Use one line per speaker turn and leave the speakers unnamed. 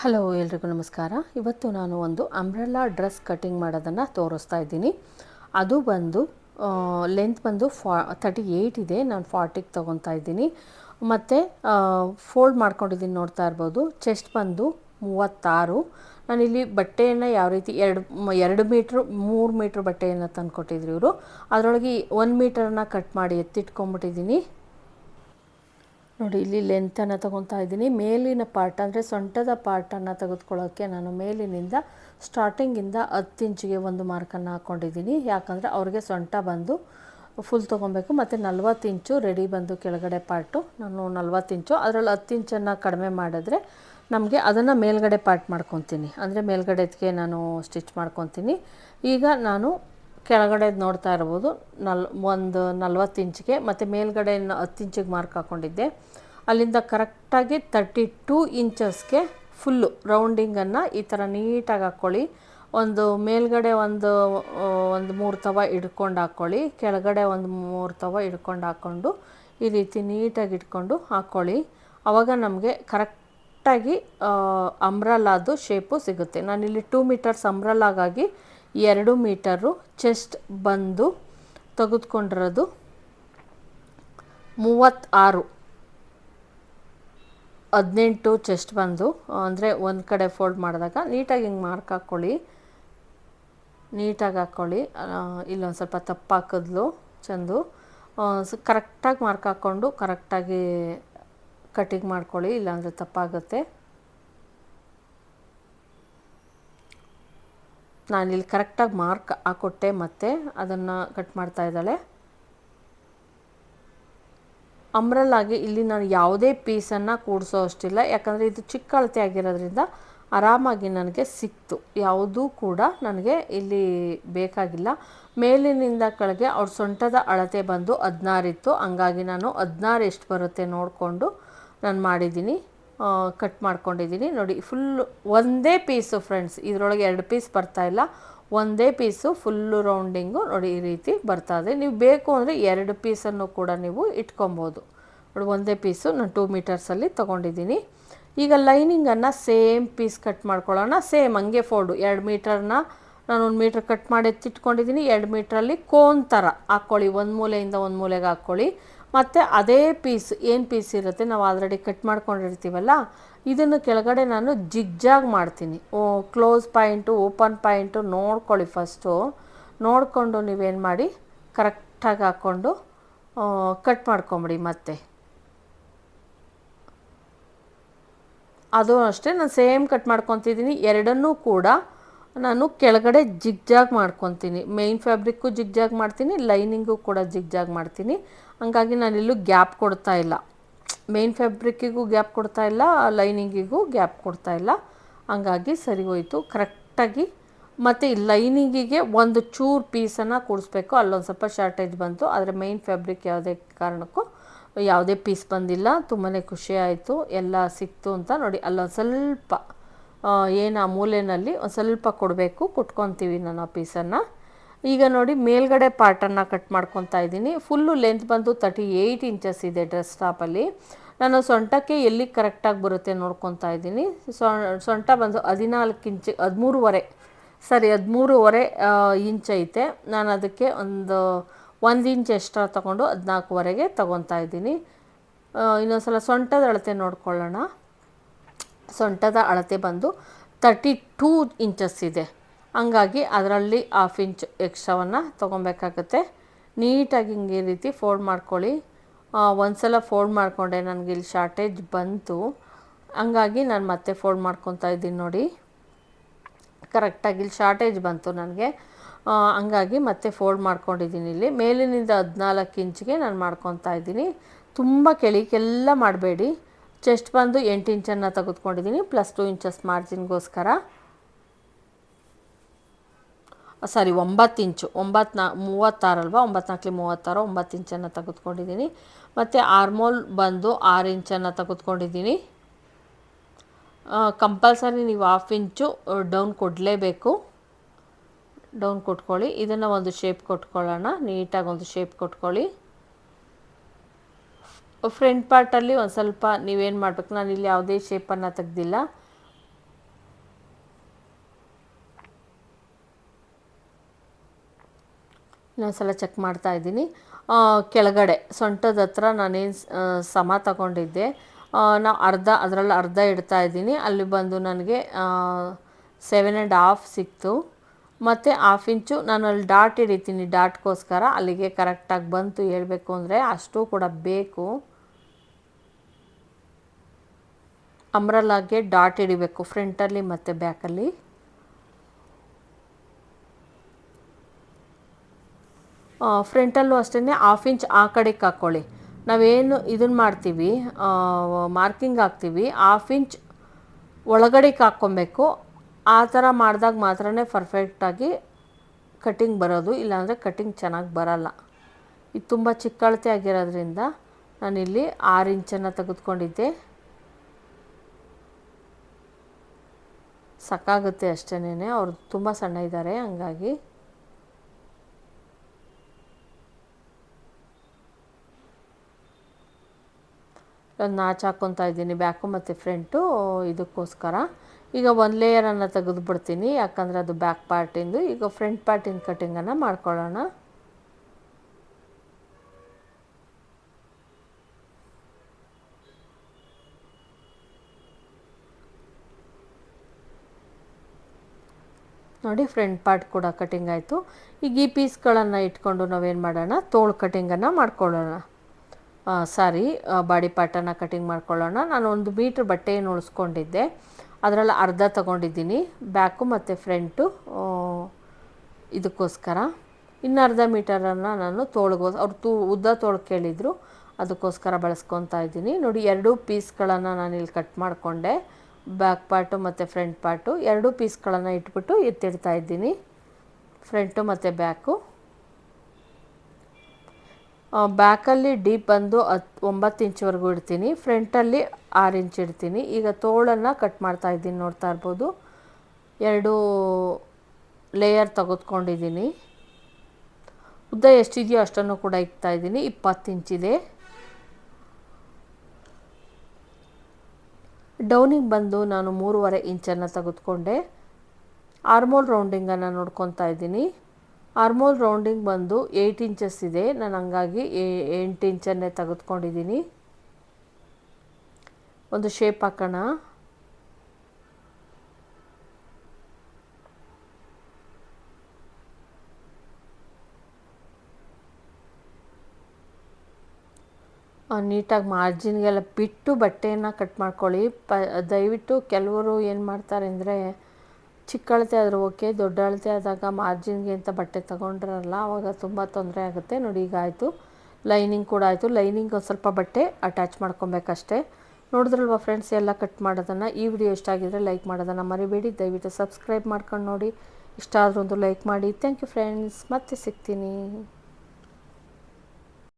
Hello, ಎಲ್ರಿಗೂ ನಮಸ್ಕಾರ. ಇವತ್ತು ನಾನು ಒಂದು ಅಂಬ್ರೆಲ್ಲಾ ಡ್ರೆಸ್ ಕಟಿಂಗ್ ಮಾಡೋದನ್ನು ತೋರಿಸ್ತಾ ಇದ್ದೀನಿ. ಅದು ಬಂದು ಲೆಂತ್ ಬಂದು ಫಾ ತರ್ಟಿ ಏಯ್ಟ್ ಇದೆ. ನಾನು ಫಾರ್ಟಿಗೆ ತೊಗೊತಾ ಇದ್ದೀನಿ. ಮತ್ತು ಫೋಲ್ಡ್ ಮಾಡ್ಕೊಂಡಿದ್ದೀನಿ ನೋಡ್ತಾ ಇರ್ಬೋದು. ಚೆಸ್ಟ್ ಬಂದು ಮೂವತ್ತಾರು. ನಾನಿಲ್ಲಿ ಬಟ್ಟೆಯನ್ನು ಯಾವ ರೀತಿ, ಎರಡು ಎರಡು ಮೀಟ್ರ್, ಮೂರು ಮೀಟ್ರ್ ಬಟ್ಟೆಯನ್ನು ತಂದುಕೊಟ್ಟಿದ್ರು ಇವರು. ಅದರೊಳಗೆ ಒಂದು ಮೀಟರನ್ನ ಕಟ್ ಮಾಡಿ ಎತ್ತಿಟ್ಕೊಂಡ್ಬಿಟ್ಟಿದ್ದೀನಿ. ನೋಡಿ, ಇಲ್ಲಿ ಲೆಂತನ್ನು ತಗೊತಾ ಇದ್ದೀನಿ. ಮೇಲಿನ ಪಾರ್ಟ್ ಅಂದರೆ ಸೊಂಟದ ಪಾರ್ಟನ್ನು ತೆಗೆದುಕೊಳ್ಳೋಕ್ಕೆ ನಾನು ಮೇಲಿನಿಂದ ಸ್ಟಾರ್ಟಿಂಗಿಂದ ಹತ್ತು ಇಂಚಿಗೆ ಒಂದು ಮಾರ್ಕನ್ನು ಹಾಕ್ಕೊಂಡಿದ್ದೀನಿ ಯಾಕಂದರೆ ಅವ್ರಿಗೆ ಸೊಂಟ ಬಂದು ಫುಲ್ ತೊಗೊಬೇಕು. ಮತ್ತು ನಲ್ವತ್ತು ಇಂಚು ರೆಡಿ ಬಂದು ಕೆಳಗಡೆ ಪಾರ್ಟು ನಾನು ನಲ್ವತ್ತು ಇಂಚು ಅದರಲ್ಲಿ ಹತ್ತು ಇಂಚನ್ನು ಕಡಿಮೆ ಮಾಡಿದ್ರೆ ನಮಗೆ ಅದನ್ನು ಮೇಲ್ಗಡೆ ಪಾರ್ಟ್ ಮಾಡ್ಕೊತೀನಿ. ಅಂದರೆ ಮೇಲ್ಗಡೆದಕ್ಕೆ ನಾನು ಸ್ಟಿಚ್ ಮಾಡ್ಕೊತೀನಿ. ಈಗ ನಾನು ಕೆಳಗಡೆ ನೋಡ್ತಾ ಇರ್ಬೋದು. ನಲ್, ಒಂದು ನಲ್ವತ್ತು ಇಂಚಿಗೆ ಮತ್ತು ಮೇಲ್ಗಡೆ ಹತ್ತು ಇಂಚಿಗೆ ಮಾರ್ಕ್ ಹಾಕ್ಕೊಂಡಿದ್ದೆ ಅಲ್ಲಿಂದ ಕರೆಕ್ಟಾಗಿ ತರ್ಟಿ ಟೂ ಇಂಚಸ್ಗೆ ಫುಲ್ಲು ರೌಂಡಿಂಗನ್ನು ಈ ಥರ ನೀಟಾಗಿ ಹಾಕ್ಕೊಳ್ಳಿ ಒಂದು ಮೇಲ್ಗಡೆ ಒಂದು ಒಂದು ಮೂರು ತವ ಹಿಡ್ಕೊಂಡು ಹಾಕ್ಕೊಳ್ಳಿ ಕೆಳಗಡೆ ಒಂದು ಮೂರು ತವ ಹಿಡ್ಕೊಂಡು ಹಾಕ್ಕೊಂಡು ಈ ರೀತಿ ನೀಟಾಗಿ ಇಟ್ಕೊಂಡು ಹಾಕ್ಕೊಳ್ಳಿ ಆವಾಗ ನಮಗೆ ಕರೆಕ್ಟಾಗಿ ಅಂಬ್ರಲ್ಲಾದು ಶೇಪು ಸಿಗುತ್ತೆ. ನಾನಿಲ್ಲಿ ಟೂ ಮೀಟರ್ಸ್ ಅಂಬ್ರಲ್ಲಾಗಾಗಿ ಎರಡು ಮೀಟರು ಚೆಸ್ಟ್ ಬಂದು ತೆಗೆದುಕೊಂಡಿರೋದು ಮೂವತ್ತಾರು. ಹದಿನೆಂಟು ಚೆಸ್ಟ್ ಬಂದು, ಅಂದರೆ ಒಂದು ಕಡೆ ಫೋಲ್ಡ್ ಮಾಡಿದಾಗ ನೀಟಾಗಿ ಹಿಂಗೆ ಮಾರ್ಕ್ ಹಾಕ್ಕೊಳ್ಳಿ ನೀಟಾಗಿ ಹಾಕ್ಕೊಳ್ಳಿ ಇಲ್ಲೊಂದು ಸ್ವಲ್ಪ ತಪ್ಪು ಹಾಕಿದ್ಲು ಚೆಂದು ಕರೆಕ್ಟಾಗಿ ಮಾರ್ಕ್ ಹಾಕ್ಕೊಂಡು ಕರೆಕ್ಟಾಗಿ ಕಟಿಂಗ್ ಮಾಡ್ಕೊಳ್ಳಿ, ಇಲ್ಲಾಂದರೆ ತಪ್ಪಾಗುತ್ತೆ. ನಾನಿಲ್ಲಿ ಕರೆಕ್ಟಾಗಿ ಮಾರ್ಕ್ ಹಾಕೊಟ್ಟೆ ಮತ್ತೆ ಅದನ್ನು ಕಟ್ ಮಾಡ್ತಾ ಇದ್ದಾಳೆ. ಅಮ್ರಲ್ಲಾಗಿ ಇಲ್ಲಿ ನಾನು ಯಾವುದೇ ಪೀಸನ್ನು ಕೂಡಿಸೋ ಅಷ್ಟಿಲ್ಲ. ಯಾಕಂದರೆ ಇದು ಚಿಕ್ಕ ಅಳತೆ ಆಗಿರೋದ್ರಿಂದ ಆರಾಮಾಗಿ ನನಗೆ ಸಿಕ್ತು. ಯಾವುದೂ ಕೂಡ ನನಗೆ ಇಲ್ಲಿ ಬೇಕಾಗಿಲ್ಲ. ಮೇಲಿನಿಂದ ಕೆಳಗೆ ಅವ್ರ ಸೊಂಟದ ಅಳತೆ ಬಂದು ಹದಿನಾರಿತ್ತು. ಹಂಗಾಗಿ ನಾನು ಹದಿನಾರು ಎಷ್ಟು ಬರುತ್ತೆ ನೋಡಿಕೊಂಡು ನಾನು ಮಾಡಿದ್ದೀನಿ. ಕಟ್ ಮಾಡ್ಕೊಂಡಿದ್ದೀನಿ. ನೋಡಿ ಫುಲ್ಲು ಒಂದೇ ಪೀಸು ಫ್ರೆಂಡ್ಸ್ ಇದರೊಳಗೆ ಎರಡು ಪೀಸ್ ಬರ್ತಾಯಿಲ್ಲ ಒಂದೇ ಪೀಸು ಫುಲ್ಲು ರೌಂಡಿಂಗು ನೋಡಿ, ಈ ರೀತಿ ಬರ್ತಾ ಇದೆ. ನೀವು ಬೇಕು ಅಂದರೆ ಎರಡು ಪೀಸನ್ನು ಕೂಡ ನೀವು ಇಟ್ಕೊಬೋದು. ನೋಡಿ, ಒಂದೇ ಪೀಸು ನಾನು ಟೂ ಮೀಟರ್ಸಲ್ಲಿ ತೊಗೊಂಡಿದ್ದೀನಿ. ಈಗ ಲೈನಿಂಗನ್ನು ಸೇಮ್ ಪೀಸ್ ಕಟ್ ಮಾಡ್ಕೊಳ್ಳೋಣ. ಸೇಮ್ ಹಂಗೆ ಫೋಲ್ಡು ಎರಡು ಮೀಟರ್ನ ನಾನು ಒಂದು ಮೀಟ್ರ್ ಕಟ್ ಮಾಡಿ ಎತ್ತಿಟ್ಕೊಂಡಿದ್ದೀನಿ. ಎರಡು ಮೀಟ್ರಲ್ಲಿ ಕೋನ್ ಥರ ಹಾಕ್ಕೊಳ್ಳಿ. ಒಂದು ಮೂಲೆಯಿಂದ ಒಂದು ಮೂಲೆಗೆ ಹಾಕ್ಕೊಳ್ಳಿ. ಮತ್ತು ಅದೇ ಪೀಸ್ ಏನು ಪೀಸ್ ಇರುತ್ತೆ ನಾವು ಆಲ್ರೆಡಿ ಕಟ್ ಮಾಡ್ಕೊಂಡಿರ್ತೀವಲ್ಲ, ಇದನ್ನು ಕೆಳಗಡೆ ನಾನು ಜಿಗ್ಜಾಗ್ ಮಾಡ್ತೀನಿ. ಓ ಕ್ಲೋಸ್ ಪಾಯಿಂಟು ಓಪನ್ ಪಾಯಿಂಟು ನೋಡ್ಕೊಳ್ಳಿ ಫಸ್ಟು ನೋಡಿಕೊಂಡು ನೀವೇನು ಮಾಡಿ ಕರೆಕ್ಟಾಗಿ ಹಾಕ್ಕೊಂಡು ಕಟ್ ಮಾಡ್ಕೊಂಬಿಡಿ ಮತ್ತೆ. ಅದು ಅಷ್ಟೇ, ನಾನು ಸೇಮ್ ಕಟ್ ಮಾಡ್ಕೊತಿದ್ದೀನಿ. ಎರಡನ್ನೂ ಕೂಡ ನಾನು ಕೆಳಗಡೆ ಜಿಗ್ಜಾಗ್ ಮಾಡ್ಕೊತೀನಿ. ಮೇಯ್ನ್ ಫ್ಯಾಬ್ರಿಕ್ಕು ಜಿಗ್ಜಾಗ್ ಮಾಡ್ತೀನಿ ಲೈನಿಂಗು ಕೂಡ ಜಿಗ್ಜಾಗ್ ಮಾಡ್ತೀನಿ. ಹಂಗಾಗಿ ನಾನಿಲ್ಲೂ ಗ್ಯಾಪ್ ಕೊಡ್ತಾ ಇಲ್ಲ. ಮೇಯ್ನ್ ಫ್ಯಾಬ್ರಿಕ್ಕಿಗೂ ಗ್ಯಾಪ್ ಕೊಡ್ತಾ ಇಲ್ಲ ಲೈನಿಂಗಿಗೂ ಗ್ಯಾಪ್ ಕೊಡ್ತಾ ಇಲ್ಲ. ಹಂಗಾಗಿ ಸರಿ ಹೋಯಿತು ಕರೆಕ್ಟಾಗಿ ಮತ್ತು ಲೈನಿಂಗಿಗೆ ಒಂದು ಚೂರು ಪೀಸನ್ನು ಕೂಡಿಸ್ಬೇಕು. ಅಲ್ಲೊಂದು ಸ್ವಲ್ಪ ಶಾರ್ಟೇಜ್ ಬಂತು. ಆದರೆ ಮೇಯ್ನ್ ಫ್ಯಾಬ್ರಿಕ್ ಯಾವುದೇ ಕಾರಣಕ್ಕೂ ಯಾವುದೇ ಪೀಸ್ ಬಂದಿಲ್ಲ. ತುಂಬಾ ಖುಷಿ ಆಯಿತು. ಎಲ್ಲ ಸಿಕ್ತು ಅಂತ ನೋಡಿ. ಅಲ್ಲೊಂದು ಸ್ವಲ್ಪ ಏನು ಆ ಮೂಲೆಯಲ್ಲಿ ಒಂದು ಸ್ವಲ್ಪ ಕೊಡಬೇಕು, ಕುಟ್ಕೊತೀವಿ ನಾನು ಆ ಪೀಸನ್ನು ಈಗ ನೋಡಿ, ಮೇಲ್ಗಡೆ ಪಾರ್ಟನ್ನು ಕಟ್ ಮಾಡ್ಕೊತಾ ಇದ್ದೀನಿ. ಫುಲ್ಲು ಲೆಂತ್ ಬಂದು ತರ್ಟಿ ಏಯ್ಟ್ ಇಂಚಸ್ ಇದೆ ಡ್ರೆಸ್ ಟಾಪಲ್ಲಿ ನಾನು ಸೊಂಟಕ್ಕೆ ಎಲ್ಲಿ ಕರೆಕ್ಟಾಗಿ ಬರುತ್ತೆ ನೋಡ್ಕೊತಾ ಇದ್ದೀನಿ. ಸೊಂಟ ಬಂದು ಹದಿನಾಲ್ಕು ಇಂಚ್ ಹದಿಮೂರುವರೆ ಸರಿ ಹದಿಮೂರುವರೆ ಇಂಚ್ ಐತೆ. ನಾನು ಅದಕ್ಕೆ ಒಂದು ಒಂದು ಇಂಚ್ ಎಕ್ಸ್ಟ್ರಾ ತೊಗೊಂಡು ಹದಿನಾಲ್ಕುವರೆಗೆ ತೊಗೊತಾ ಇದ್ದೀನಿ. ಇನ್ನೊಂದು ಸಲ ಸೊಂಟದ ಅಳತೆ ನೋಡ್ಕೊಳ್ಳೋಣ. ಸೊಂಟದ ಅಳತೆ ಬಂದು ತರ್ಟಿ ಟೂ ಇಂಚಸ್ ಇದೆ. ಹಂಗಾಗಿ ಅದರಲ್ಲಿ ಹಾಫ್ ಇಂಚ್ ಎಕ್ಸ್ಟ್ರಾವನ್ನು ತೊಗೊಬೇಕಾಗತ್ತೆ. ನೀಟಾಗಿ ಹಿಂಗೆ ಈ ರೀತಿ ಫೋಲ್ಡ್ ಮಾಡ್ಕೊಳ್ಳಿ. ಒಂದು ಸಲ ಫೋಲ್ಡ್ ಮಾಡಿಕೊಂಡೆ ನನಗೆ ಇಲ್ಲಿ ಶಾರ್ಟೇಜ್ ಬಂತು. ಹಂಗಾಗಿ ನಾನು ಮತ್ತೆ ಫೋಲ್ಡ್ ಮಾಡ್ಕೊತಾ ಇದ್ದೀನಿ ನೋಡಿ. ಕರೆಕ್ಟಾಗಿ ಇಲ್ಲಿ ಶಾರ್ಟೇಜ್ ಬಂತು ನನಗೆ. ಹಂಗಾಗಿ ಮತ್ತೆ ಫೋಲ್ಡ್ ಮಾಡ್ಕೊಂಡಿದ್ದೀನಿ ಇಲ್ಲಿ. ಮೇಲಿನಿಂದ ಹದಿನಾಲ್ಕು ಇಂಚಿಗೆ ನಾನು ಮಾಡ್ಕೊತಾ ಇದ್ದೀನಿ. ತುಂಬ ಕೆಳಗೆಲ್ಲ ಮಾಡಬೇಡಿ. ಚೆಸ್ಟ್ ಬಂದು ಎಂಟು ಇಂಚನ್ನು ತೆಗೆದುಕೊಂಡಿದ್ದೀನಿ ಪ್ಲಸ್ ಟು ಇಂಚಸ್ ಮಾರ್ಜಿನ್ಗೋಸ್ಕರ ಸಾರಿ ಒಂಬತ್ತು ಇಂಚು, ಒಂಬತ್ತು ನಾ ಮೂವತ್ತಾರಲ್ವ ಒಂಬತ್ತು ಮೂವತ್ತಾರು, ಒಂಬತ್ತು ಇಂಚನ್ನು ತೆಗೆದುಕೊಂಡಿದ್ದೀನಿ. ಮತ್ತು ಆರ್ಮೋಲ್ ಬಂದು ಆರು ಇಂಚನ್ನು ತೆಗೆದುಕೊಂಡಿದ್ದೀನಿ. ಕಂಪಲ್ಸರಿ ನೀವು ಹಾಫ್ ಇಂಚು ಡೌನ್ ಕೊಡಲೇಬೇಕು. ಡೌನ್ ಕೊಟ್ಕೊಳ್ಳಿ. ಇದನ್ನು ಒಂದು ಶೇಪ್ ಕೊಟ್ಕೊಳ್ಳೋಣ. ನೀಟಾಗಿ ಒಂದು ಶೇಪ್ ಕೊಟ್ಕೊಳ್ಳಿ. ಫ್ರಂಟ್ ಪಾರ್ಟಲ್ಲಿ ಒಂದು ಸ್ವಲ್ಪ ನೀವೇನು ಮಾಡಬೇಕು? ನಾನು ಇಲ್ಲಿ ಯಾವುದೇ ಶೇಪನ್ನು ತೆಗ್ದಿಲ್ಲ. ಇನ್ನೊಂದ್ಸಲ ಚೆಕ್ ಮಾಡ್ತಾ ಇದ್ದೀನಿ. ಕೆಳಗಡೆ, ಸೊಂಟದ ಹತ್ರ ನಾನೇನು ಸಮ ತಗೊಂಡಿದ್ದೆ. ನಾವು ಅರ್ಧ, ಅದರಲ್ಲಿ ಅರ್ಧ ಇಡ್ತಾ ಇದ್ದೀನಿ. ಅಲ್ಲಿ ಬಂದು ನನಗೆ ಸೆವೆನ್ ಆ್ಯಂಡ್ ಹಾಫ್ ಸಿಕ್ತು. ಮತ್ತು ಹಾಫ್ ಇಂಚು ನಾನು ಅಲ್ಲಿ ಡಾಟ್ ಹಿಡಿತೀನಿ, ಡಾಟ್ಗೋಸ್ಕರ. ಅಲ್ಲಿಗೆ ಕರೆಕ್ಟಾಗಿ ಬಂತು ಹೇಳಬೇಕು ಅಂದರೆ ಅಷ್ಟು ಕೂಡ ಬೇಕು. ಅಂಬ್ರಲ್ಲಾಗೆ ಡಾಟ್ ಹಿಡಿಬೇಕು ಫ್ರಂಟಲ್ಲಿ ಮತ್ತು ಬ್ಯಾಕಲ್ಲಿ ಫ್ರಂಟಲ್ಲೂ ಅಷ್ಟೇ ಹಾಫ್ ಇಂಚ್ ಆ ಕಡೆಗೆ ಹಾಕ್ಕೊಳ್ಳಿ ನಾವೇನು ಇದನ್ನು ಮಾಡ್ತೀವಿ ಮಾರ್ಕಿಂಗ್ ಹಾಕ್ತೀವಿ ಹಾಫ್ ಇಂಚ್ ಒಳಗಡೆಗೆ ಹಾಕ್ಕೊಬೇಕು. ಆ ಥರ ಮಾಡಿದಾಗ ಮಾತ್ರ ಪರ್ಫೆಕ್ಟಾಗಿ ಕಟ್ಟಿಂಗ್ ಬರೋದು, ಇಲ್ಲಾಂದರೆ ಕಟ್ಟಿಂಗ್ ಚೆನ್ನಾಗಿ ಬರಲ್ಲ. ಇದು ತುಂಬ ಚಿಕ್ಕಳತೆ ಆಗಿರೋದ್ರಿಂದ ನಾನಿಲ್ಲಿ ಆರು ಇಂಚನ್ನು ತೆಗೆದುಕೊಂಡಿದ್ದೆ. ಸಾಕಾಗುತ್ತೆ ಅಷ್ಟೇನೆ ಅವ್ರು ತುಂಬ ಸಣ್ಣ ಇದ್ದಾರೆ ಹಂಗಾಗಿ. ನಾಚ್ ಹಾಕ್ಕೊತಾ ಇದ್ದೀನಿ ಬ್ಯಾಕು ಮತ್ತು ಫ್ರಂಟು, ಇದಕ್ಕೋಸ್ಕರ. ಈಗ ಒಂದು ಲೇಯರನ್ನು ತೆಗೆದು ಬಿಡ್ತೀನಿ ಯಾಕಂದರೆ ಅದು ಬ್ಯಾಕ್ ಪಾರ್ಟಿಂದು ಈಗ ಫ್ರಂಟ್ ಪಾರ್ಟಿಂದು ಕಟ್ಟಿಂಗನ್ನು ಮಾಡ್ಕೊಳ್ಳೋಣ. ನೋಡಿ ಫ್ರಂಟ್ ಪಾರ್ಟ್ ಕೂಡ ಕಟಿಂಗ್ ಆಯಿತು. ಈಗ ಈ ಪೀಸ್ಗಳನ್ನು ಇಟ್ಕೊಂಡು ನಾವೇನು ಮಾಡೋಣ? ತೋಳು ಕಟಿಂಗನ್ನು ಮಾಡ್ಕೊಳ್ಳೋಣ. ಸಾರಿ ಬಾಡಿ ಪಾರ್ಟನ್ನು ಕಟಿಂಗ್ ಮಾಡ್ಕೊಳ್ಳೋಣ. ನಾನು ಒಂದು ಮೀಟ್ರ್ ಬಟ್ಟೆಯನ್ನು ಉಳಿಸ್ಕೊಂಡಿದ್ದೆ. ಅದರಲ್ಲಿ ಅರ್ಧ ತಗೊಂಡಿದ್ದೀನಿ. ಬ್ಯಾಕು ಮತ್ತು ಫ್ರಂಟು ಇದಕ್ಕೋಸ್ಕರ. ಇನ್ನು ಅರ್ಧ ಮೀಟರನ್ನು ನಾನು ತೋಳ್ಗೋ ಅವ್ರು ತೂ, ಉದ್ದ ತೋಳು ಕೇಳಿದರು. ಅದಕ್ಕೋಸ್ಕರ ಬಳಸ್ಕೊತಾ ಇದ್ದೀನಿ. ನೋಡಿ, ಎರಡೂ ಪೀಸ್ಗಳನ್ನು ನಾನಿಲ್ಲಿ ಕಟ್ ಮಾಡಿಕೊಂಡೆ. ಬ್ಯಾಕ್ ಪಾರ್ಟು ಮತ್ತು ಫ್ರಂಟ್ ಪಾರ್ಟು ಎರಡೂ ಪೀಸ್ಗಳನ್ನು ಇಟ್ಬಿಟ್ಟು ಎತ್ತಿಡ್ತಾ ಇದ್ದೀನಿ. ಫ್ರಂಟು ಮತ್ತು ಬ್ಯಾಕು ಬ್ಯಾಕಲ್ಲಿ ಡೀಪ್ ಬಂದು ಹತ್ತು ಒಂಬತ್ತು ಇಂಚ್ವರೆಗೂ ಇಡ್ತೀನಿ. ಫ್ರಂಟಲ್ಲಿ ಆರು ಇಂಚ್ ಇಡ್ತೀನಿ. ಈಗ ತೋಳನ್ನು ಕಟ್ ಮಾಡ್ತಾ ಇದ್ದೀನಿ ನೋಡ್ತಾ ಇರ್ಬೋದು. ಎರಡು ಲೇಯರ್ ತೆಗೆದುಕೊಂಡಿದ್ದೀನಿ. ಉದ್ದ ಎಷ್ಟಿದೆಯೋ ಅಷ್ಟನ್ನು ಕೂಡ ಇಕ್ತಾ ಇದ್ದೀನಿ. ಇಪ್ಪತ್ತು ಇಂಚಿದೆ ಡೌನಿಗೆ ಬಂದು ನಾನು ಮೂರುವರೆ ಇಂಚನ್ನು ತೆಗೆದುಕೊಂಡೆ. ಆರ್ಮೋಲ್ ರೌಂಡಿಂಗನ್ನು ನೋಡ್ಕೊತಾ ಇದ್ದೀನಿ. ಆರ್ಮೋಲ್ ರೌಂಡಿಂಗ್ ಬಂದು ಏಯ್ಟ್ ಇಂಚಸ್ ಇದೆ. ನಾನು ಹಂಗಾಗಿ ಎಂಟು ಇಂಚನ್ನೇ ತೆಗೆದುಕೊಂಡಿದ್ದೀನಿ. ಒಂದು ಶೇಪ್ ಹಾಕೋಣ. ನೀಟಾಗಿ ಮಾರ್ಜಿನ್ಗೆಲ್ಲ ಬಿಟ್ಟು ಬಟ್ಟೆಯನ್ನು ಕಟ್ ಮಾಡ್ಕೊಳ್ಳಿ. ಪ, ದಯವಿಟ್ಟು ಕೆಲವರು ಏನು ಮಾಡ್ತಾರೆ ಅಂದರೆ ಚಿಕ್ಕ ಅಳತೆ ಆದರೂ ಓಕೆ ದೊಡ್ಡ ಅಳತೆ ಆದಾಗ ಮಾರ್ಜಿನ್ಗೆ ಅಂತ ಬಟ್ಟೆ ತೊಗೊಂಡ್ರಲ್ಲ ಆವಾಗ ತುಂಬ ತೊಂದರೆ ಆಗುತ್ತೆ. ನೋಡಿ, ಈಗ ಆಯಿತು. ಲೈನಿಂಗ್ ಕೂಡ ಆಯಿತು. ಲೈನಿಂಗ್ ಒಂದು ಸ್ವಲ್ಪ ಬಟ್ಟೆ ಅಟ್ಯಾಚ್ ಮಾಡ್ಕೊಬೇಕಷ್ಟೇ. ನೋಡಿದ್ರಲ್ವ ಫ್ರೆಂಡ್ಸ್, ಎಲ್ಲ ಕಟ್ ಮಾಡೋದನ್ನು? ಈ ವಿಡಿಯೋ ಇಷ್ಟ ಆಗಿದ್ರೆ ಲೈಕ್ ಮಾಡೋದನ್ನು ಮರಿಬೇಡಿ. ದಯವಿಟ್ಟು ಸಬ್ಸ್ಕ್ರೈಬ್ ಮಾಡ್ಕೊಂಡು ನೋಡಿ. ಇಷ್ಟ ಆದರೂ ಒಂದು ಲೈಕ್ ಮಾಡಿ. Thank you friends. ಮತ್ತೆ ಸಿಗ್ತೀನಿ.